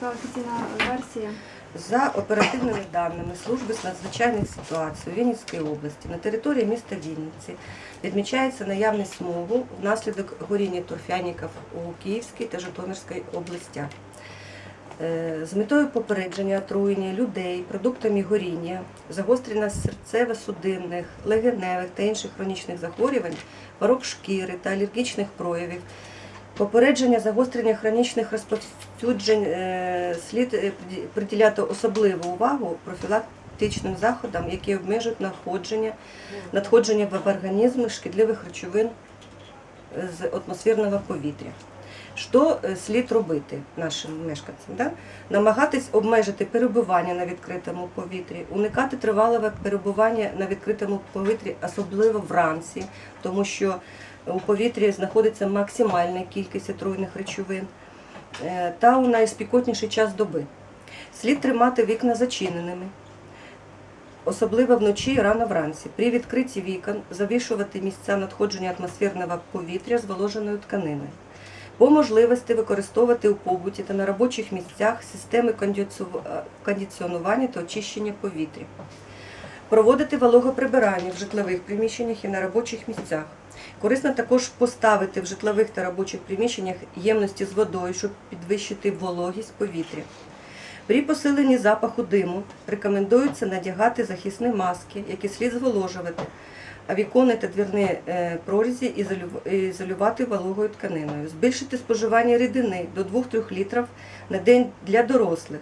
така офіційна версія. За оперативними даними Служби з надзвичайних ситуацій у Вінницькій області на території міста Вінниці відмічається наявність смогу внаслідок горіння торфяників у Київській та Житомирській областях. Е, З метою попередження отруєння людей продуктами горіння, загострення серцево-судинних, легеневих та інших хронічних захворювань, порок шкіри та алергічних проявів, Попередження загострення хронічних розповсюджень е, слід е, приділяти особливу увагу профілактичним заходам, які обмежують надходження, надходження в організм шкідливих речовин з атмосферного повітря. Що е, слід робити нашим мешканцям? Да? Намагатись обмежити перебування на відкритому повітрі, уникати тривалого перебування на відкритому повітрі, особливо вранці, тому що у повітрі знаходиться максимальна кількість отруйних речовин е, та у найспікотніший час доби. Слід тримати вікна зачиненими, особливо вночі і рано вранці. При відкритті вікон завішувати місця надходження атмосферного повітря зволоженою тканиною. По можливості використовувати у побуті та на робочих місцях системи кондиціонування та очищення повітря. Проводити вологоприбирання в житлових приміщеннях і на робочих місцях. Корисно також поставити в житлових та робочих приміщеннях ємності з водою, щоб підвищити вологість повітря. При посиленні запаху диму рекомендується надягати захисні маски, які слід зволожувати, а віконні та двірні е, прорізі ізолю- ізолювати вологою тканиною. Збільшити споживання рідини до 2-3 літрів на день для дорослих.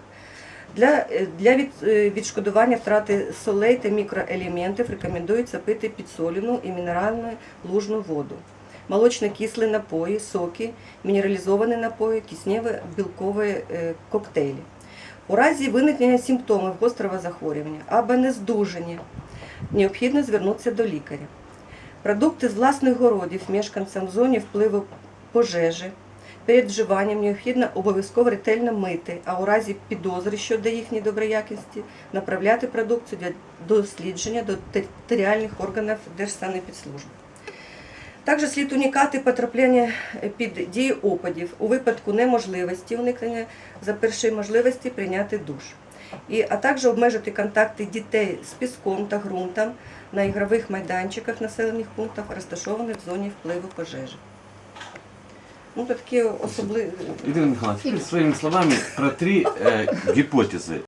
Для, е, для від, е, відшкодування втрати солей та мікроелементів рекомендується пити підсолену і мінеральну лужну воду, молочно-кислі напої, соки, мінералізовані напої, кисневі білкові коктейлі. У разі виникнення симптомів гострого захворювання або нездужання необхідно звернутися до лікаря. Продукти з власних городів мешканцям в зоні впливу пожежі перед вживанням необхідно обов'язково ретельно мити, а у разі підозри щодо їхньої доброякості направляти продукцію для дослідження до територіальних органів Держсанепідслужби. Також слід уникати потрапляння під дію опадів у випадку неможливості уникнення за першої можливості прийняти душ. І, а також обмежити контакти дітей з піском та ґрунтом на ігрових майданчиках населених пунктах, розташованих в зоні впливу пожежі. Ну, такі особливі. Ирина Михайловна, теперь словами про три э, гипотезы.